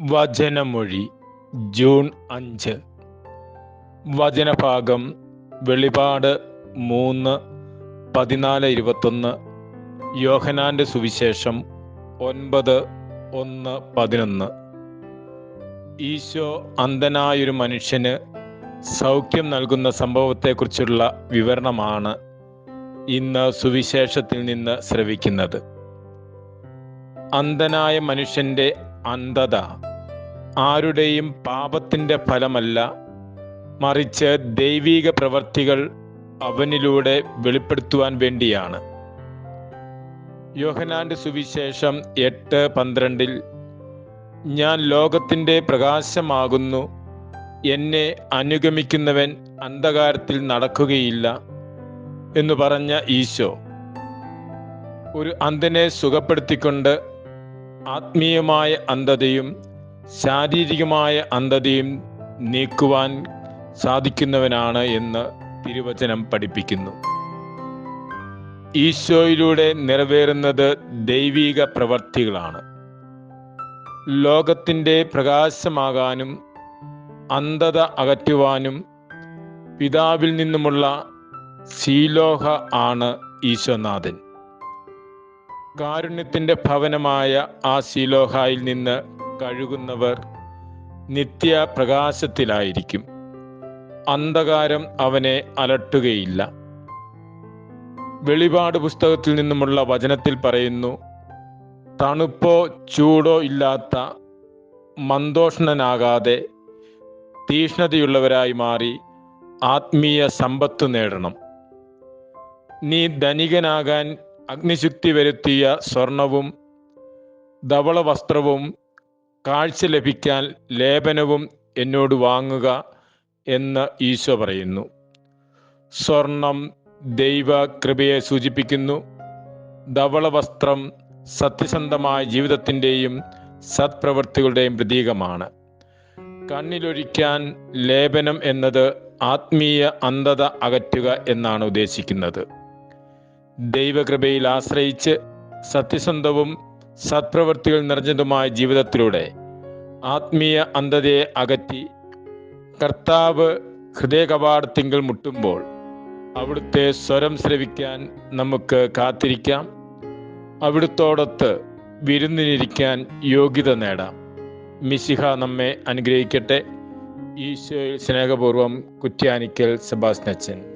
വചനമൊഴി June അഞ്ച്. വചനഭാഗം വെളിപാട് മൂന്ന് പതിനാല് ഇരുപത്തൊന്ന്. യോഹനാന്റെ സുവിശേഷം ഒൻപത് ഒന്ന് പതിനൊന്ന്. ഈശോ അന്ധനായൊരു മനുഷ്യന് സൗഖ്യം നൽകുന്ന സംഭവത്തെക്കുറിച്ചുള്ള വിവരണമാണ് ഇന്ന് സുവിശേഷത്തിൽ നിന്ന് ശ്രവിക്കുന്നത്. അന്ധനായ മനുഷ്യന്റെ അന്ധത ആരുടെയും പാപത്തിന്റെ ഫലമല്ല. മറിച്ച് ദൈവീക പ്രവർത്തികൾ അവനിലൂടെ വെളിപ്പെടുത്തുവാൻ വേണ്ടിയാണ്. യോഹനാന്റെ സുവിശേഷം എട്ട് പന്ത്രണ്ടിൽ ഞാൻ ലോകത്തിന്റെ പ്രകാശമാകുന്നു. എന്നെ അനുഗമിക്കുന്നവൻ അന്ധകാരത്തിൽ നടക്കുകയില്ല എന്ന് പറഞ്ഞ ഈശോ. ഒരു അന്ധനെ സുഖപ്പെടുത്തിക്കൊണ്ട് ആത്മീയമായ അന്ധതയും ശാരീരികമായ അന്ധതയും നീക്കുവാൻ സാധിക്കുന്നവനാണ് എന്ന് തിരുവചനം പഠിപ്പിക്കുന്നു. ഈശോയിലൂടെ നിറവേറുന്നത് ദൈവീക പ്രവർത്തികളാണ്. ലോകത്തിന്റെ പ്രകാശമാകാനും അന്ധത അകറ്റുവാനും പിതാവിൽ നിന്നുമുള്ള ശീലോഹ ആണ് ഈശോനാഥൻ. കാരുണ്യത്തിന്റെ ഭവനമായ ആ ശീലോഹായിൽ നിന്ന് കഴുകുന്നവർ നിത്യ പ്രകാശത്തിലായിരിക്കും അന്ധകാരം അവനെ അലട്ടുകയില്ല. വെളിപാട് പുസ്തകത്തിൽ നിന്നുമുള്ള വചനത്തിൽ പറയുന്നു തണുപ്പോ ചൂടോ ഇല്ലാത്ത മന്ദോഷ്ണനാകാതെ തീഷ്ണതയുള്ളവരായി മാറി ആത്മീയ സമ്പത്ത് നേടണം. നീ ധനികനാകാൻ അഗ്നിശുക്തി വരുത്തിയ സ്വർണവും ധവള വസ്ത്രവും കാഴ്ച ലഭിക്കാൻ ലേപനവും എന്നോട് വാങ്ങുക എന്ന് ഈശോ പറയുന്നു. സ്വർണം ദൈവ കൃപയെ സൂചിപ്പിക്കുന്നു. ധവള വസ്ത്രം സത്യസന്ധമായ ജീവിതത്തിന്റെയും സത്പ്രവൃത്തികളുടെയും പ്രതീകമാണ്. കണ്ണിലൊഴിക്കാൻ ലേപനം എന്നത് ആത്മീയ അന്ധത അകറ്റുക എന്നാണ് ഉദ്ദേശിക്കുന്നത്. ദൈവകൃപയിൽ ആശ്രയിച്ച് സത്യസന്ധവും സത്പ്രവൃത്തികൾ നിറഞ്ഞതുമായ ജീവിതത്തിലൂടെ ആത്മീയ അന്ധതയെ അകറ്റി കർത്താവ് ഹൃദയകവാടത്തിങ്കൽ മുട്ടുമ്പോൾ അവിടുത്തെ സ്വരം ശ്രവിക്കാൻ നമുക്ക് കാത്തിരിക്കാം. അവിടുത്തോടൊത്ത് വിരുന്നിനിരിക്കാൻ യോഗ്യത നേടാം. മിശിഹ നമ്മെ അനുഗ്രഹിക്കട്ടെ. ഈശോയിൽ സ്നേഹപൂർവം കുറ്റ്യാനിക്കൽ സെബാസ്നച്ചൻ